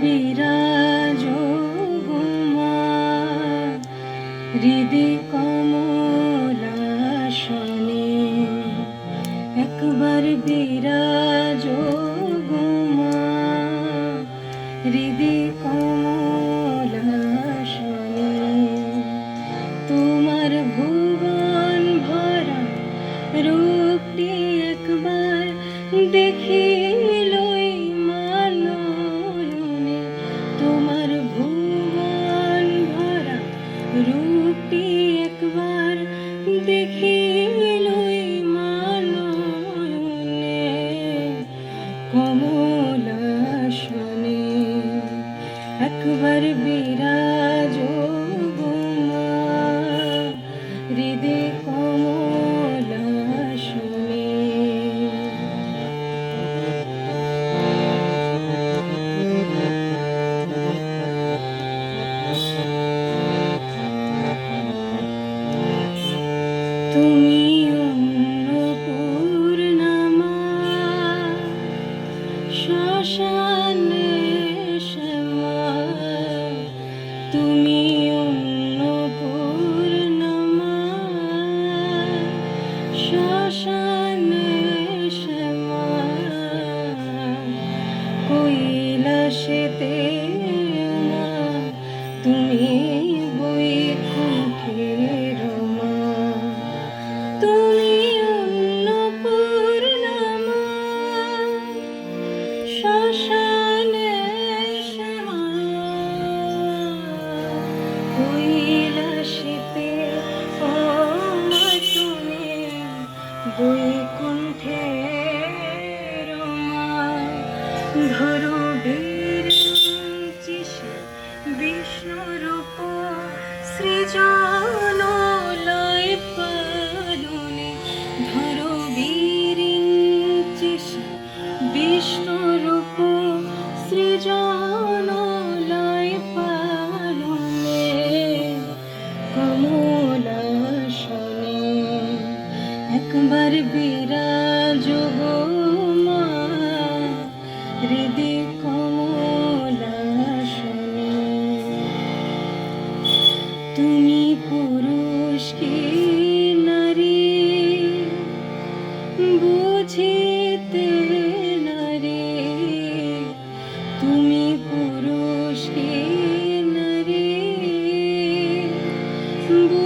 বিরাজ গুমা হৃদয় কমলাসনে একবার বিরাজ গুমা হৃদয় কম Hridi, আকাশেতে তুমি বিষ্ণুরূপ সৃজন লয় পাদুনে ধরো বীরিঞ্চিস বিষ্ণুরূপ সৃজন do